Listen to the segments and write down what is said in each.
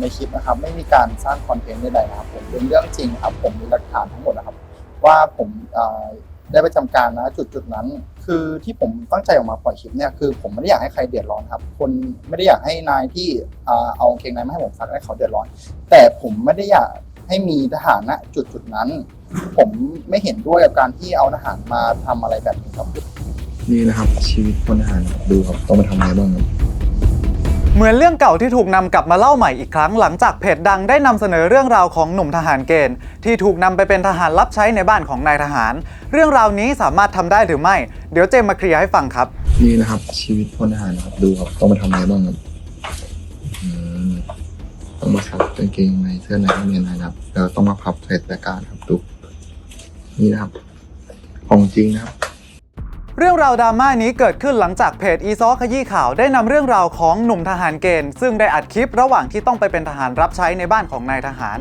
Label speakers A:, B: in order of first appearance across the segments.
A: ในคลิปนะครับ ไม่มีการสร้างคอนเทนต์ใดๆนะครับผมเป็นเรื่องจริงครับ ผมมีหลักฐานทั้งหมดนะครับ ว่าผมได้ไปจำการนะจุดจุดๆนั้น คือที่ผมตั้งใจออกมาปล่อยคลิปเนี่ยคือผมไม่ได้อยากให้ใครเดือดร้อนครับ คนไม่ได้อยากให้นายที่เอากางเกงในมาให้ผมซักให้เขาเดือดร้อน แต่ผมไม่ได้อยากให้มีทหารณจุดจุดๆนั้น ผมไม่เห็นด้วยกับการที่เอาทหารมาทำอะไรแบบนี้ครับ
B: นี่นะครับชีวิตพลทหารดูครับต้องมาทำอะไรบ้างครับ
C: เหมือนเรื่องเก่าที่ถูกนำกลับมาเล่าใหม่อีกครั้งหลังจากเพจดังได้นำเสนอเรื่องราวของหนุ่มทหารเกณฑ์ ที่ถูกนำไปเป็นทหารรับใช้ในบ้านของนายทหาร เรื่องราวนี้สามารถทำได้หรือไม่ เดี๋ยวเจมมาเคลียร์ให้ฟังครับ
B: นี่นะครับ ชีวิตพลทหารครับดูครับต้องมาทำอะไรบ้างครับอืมต้องมาซักกางเกงในเสื้อในนักเรียนนะครับแล้วต้องมาพับใส่ตะกร้ารครับดูนี่นะครับ ของจริงนะครับ
C: เรื่องราวดราม่านี้เกิดขึ้นหลังจากเพจอีซอขยี้ข่าวได้นำเรื่องราวของหนุ่มทหารเกณฑ์ ซึ่งได้อัดคลิประหว่างที่ต้องไปเป็นทหารรับใช้ในบ้านของนายทหาร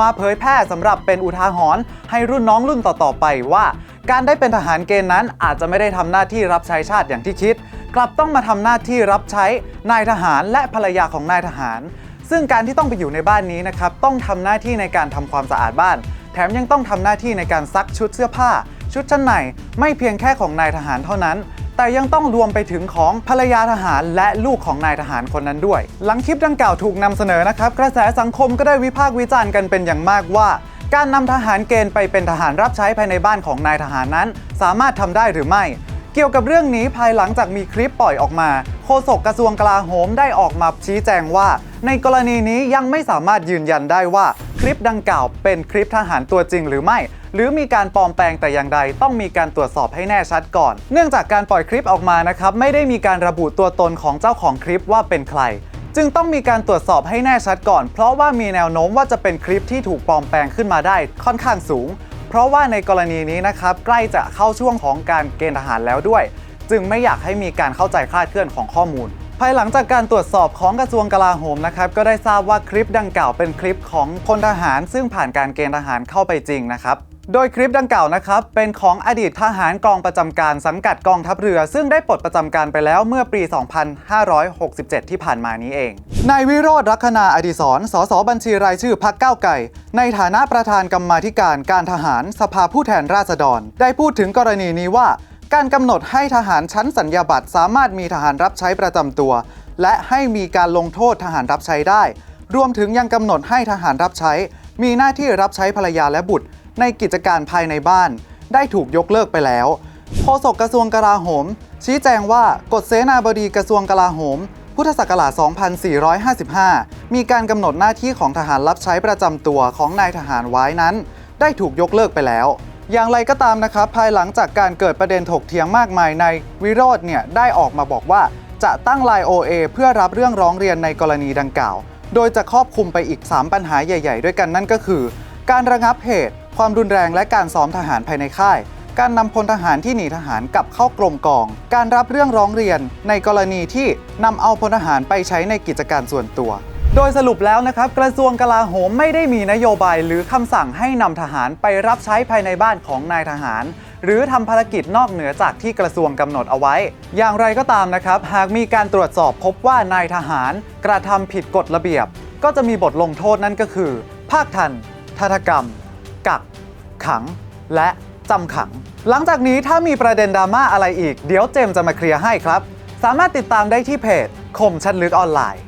C: มาเผยแพร่สำหรับเป็นอุทาหรณ์ให้รุ่นน้องรุ่นต่อๆไปว่า การได้เป็นทหารเกณฑ์นั้นอาจจะไม่ได้ทำหน้าที่รับใช้ชาติอย่างที่คิด กลับต้องมาทำหน้าที่รับใช้นายทหารและภรรยาของนายทหาร ซึ่งการที่ต้องไปอยู่ในบ้านนี้นะครับต้องทำหน้าที่ในการทำความสะอาดบ้าน แถมยังต้องทำหน้าที่ในการซักชุดเสื้อผ้า ชุดชั้นในไม่เพียงแค่ของนายทหารเท่านั้น แต่ยังต้องรวมไปถึงของภรรยาทหารและลูกของนายทหารคนนั้นด้วย หลังคลิปดังกล่าวถูกนำเสนอนะครับ กระแสสังคมก็ได้วิพากษ์วิจารณ์กันเป็นอย่างมากว่า การนำทหารเกณฑ์ไปเป็นทหารรับใช้ภายในบ้านของนายทหารนั้น สามารถทำได้หรือไม่เกี่ยวกับเรื่องนี้ภายหลังจากมีคลิปปล่อยออกมา โฆษกกระทรวงกลาโหมได้ออกมาชี้แจงว่า ในกรณีนี้ยังไม่สามารถยืนยันได้ว่า คลิปดังกล่าวเป็นคลิปทหารตัวจริงหรือไม่ หรือมีการปลอมแปลงแต่อย่างใดต้องมีการตรวจสอบให้แน่ชัดก่อน เนื่องจากการปล่อยคลิปออกมานะครับไม่ได้มีการระบุตัวตนของเจ้าของคลิปว่าเป็นใคร จึงต้องมีการตรวจสอบให้แน่ชัดก่อน เพราะว่ามีแนวโน้มว่าจะเป็นคลิปที่ถูกปลอมแปลงขึ้นมาได้ค่อนข้างสูง เพราะว่าในกรณีนี้นะครับใกล้จะเข้าช่วงของการเกณฑ์ทหารแล้วด้วย จึงไม่อยากให้มีการเข้าใจคลาดเคลื่อนของข้อมูล ภายหลังจากการตรวจสอบของกระทรวงกลาโหมนะครับก็ได้ทราบว่าคลิปดังกล่าวเป็นคลิปของพลทหาร ซึ่งผ่านการเกณฑ์ทหารเข้าไปจริงนะครับโดยคลิปดังกล่าวนะครับเป็นของอดีตทหารกองประจำการสังกัดกองทัพเรือ ซึ่งได้ปลดประจำการไปแล้วเมื่อปี 2567 ที่ผ่านมานี้เอง นายวิโรธลัคนาอดิศรสสบัญชีรายชื่อพักเก้าวไก่ ในฐานะประธานกรรมาธิการการทหารสภาผู้แทนราษฎร ได้พูดถึงกรณีนี้ว่า การกำหนดให้ทหารชั้นสัญญาบัตรสามารถมีทหารรับใช้ประจำตัว และให้มีการลงโทษทหารรับใช้ได้ รวมถึงยังกำหนดให้ทหารรับใช้ มีหน้าที่รับใช้ภรรยาและบุตร ในกิจการภายในบ้าน ได้ถูกยกเลิกไปแล้วโฆษกกระทรวงกลาโหม ชี้แจงว่ากฎเสนาบดีกระทรวงกลาโหม พุทธศักราช 2455 มีการกำหนดหน้าที่ของทหารรับใช้ประจำตัวของนายทหารไว้นั้น ได้ถูกยกเลิกไปแล้ว อย่างไรก็ตามนะครับ ภายหลังจากการเกิดประเด็นถกเถียงมากมายในวิโรธเนี่ยได้ออกมาบอกว่าจะตั้งไลน์ OA เพื่อรับเรื่องร้องเรียนในกรณีดังกล่าว โดยจะครอบคลุมไปอีก 3 ปัญหาใหญ่ ๆ ด้วยกันนั่นก็คือ การระงับเหตุ ความรุนแรงและการซ้อมทหารภายในค่าย การนำพลทหารที่หนีทหารกลับเข้ากรมกอง การรับเรื่องร้องเรียนในกรณีที่นำเอาพลทหารไปใช้ในกิจการส่วนตัว โดยสรุปแล้วนะครับกระทรวงกลาโหมไม่ได้มีนโยบายหรือคำสั่งให้นำทหารไปรับใช้ภายในบ้านของนายทหาร หรือทำภารกิจนอกเหนือจากที่กระทรวงกำหนดเอาไว้ อย่างไรก็ตามนะครับหากมีการตรวจสอบพบว่านายทหารกระทำผิดกฎระเบียบ ก็จะมีบทลงโทษนั่นก็คือ ภาคทันทันกรรม กัก ขัง และจำขัง หลังจากนี้ถ้ามีประเด็นดราม่าอะไรอีก เดี๋ยวเจมส์จะมาเคลียร์ให้ครับ สามารถติดตามได้ที่เพจคมชัดลึกออนไลน์